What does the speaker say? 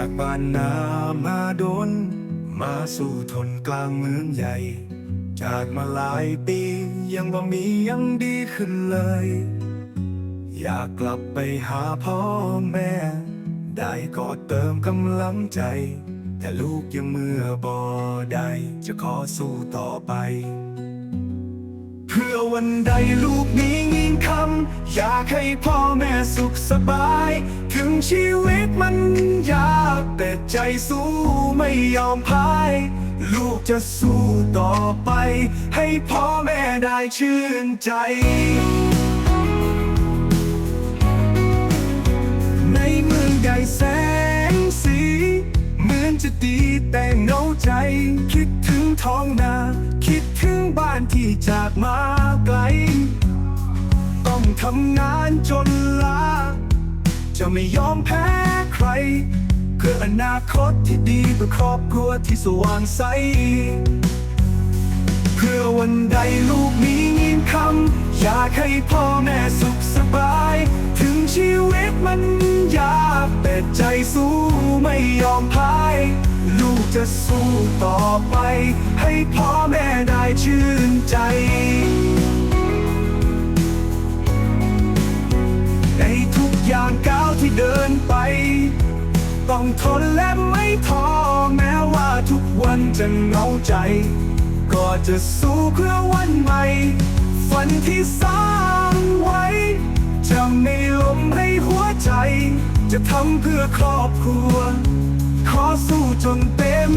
ากปานนามาดน มาสู่ทนกลางเมืองใหญ่ จากมาหลายปียังบ่มียังดีขึ้นเลย อยากกลับไปหาพ่อแม่ ได้ก็เติมกำลังใจ แต่ลูกยังเมื่อบ่ได้จะขอสู้ต่อไป เพื่อวันใดลูกมีเงินคำอยากให้พ่อแม่สุขสบาย ถึงชีวิตมันยาก ใจสู้ไม่ยอมพาย ลูกจะสู้ต่อไป ให้พ่อแม่ได้ชื่นใจ ในเมืองใหญ่แสงสี เหมือนจะดีแต่เหงาใจ คิดถึงท้องนา คิดถึงบ้านที่จากมาไกล ต้องทำงานจนลา จะไม่ยอมแพ้ใคร เพื่ออนาคตที่ดีเพื่อครอบครัวที่สว่างใส เพื่อวันใดลูกมีเงินคำอยากให้พ่อแม่สุขสบาย ถึงชีวิตมันยากแต่ใจสู้ไม่ยอมพาย ลูกจะสู้ต่อไป ให้พ่อแม่ได้ชื่นใจ ต้องทนและไม่ท้อแม้ว่าทุกวันจะเหงาใจ ก็จะสู้เพื่อวันใหม่ ฝันที่สร้างไว้ จะไม่ลมให้หัวใจ จะทำเพื่อครอบครัว ขอสู้จนเต็ม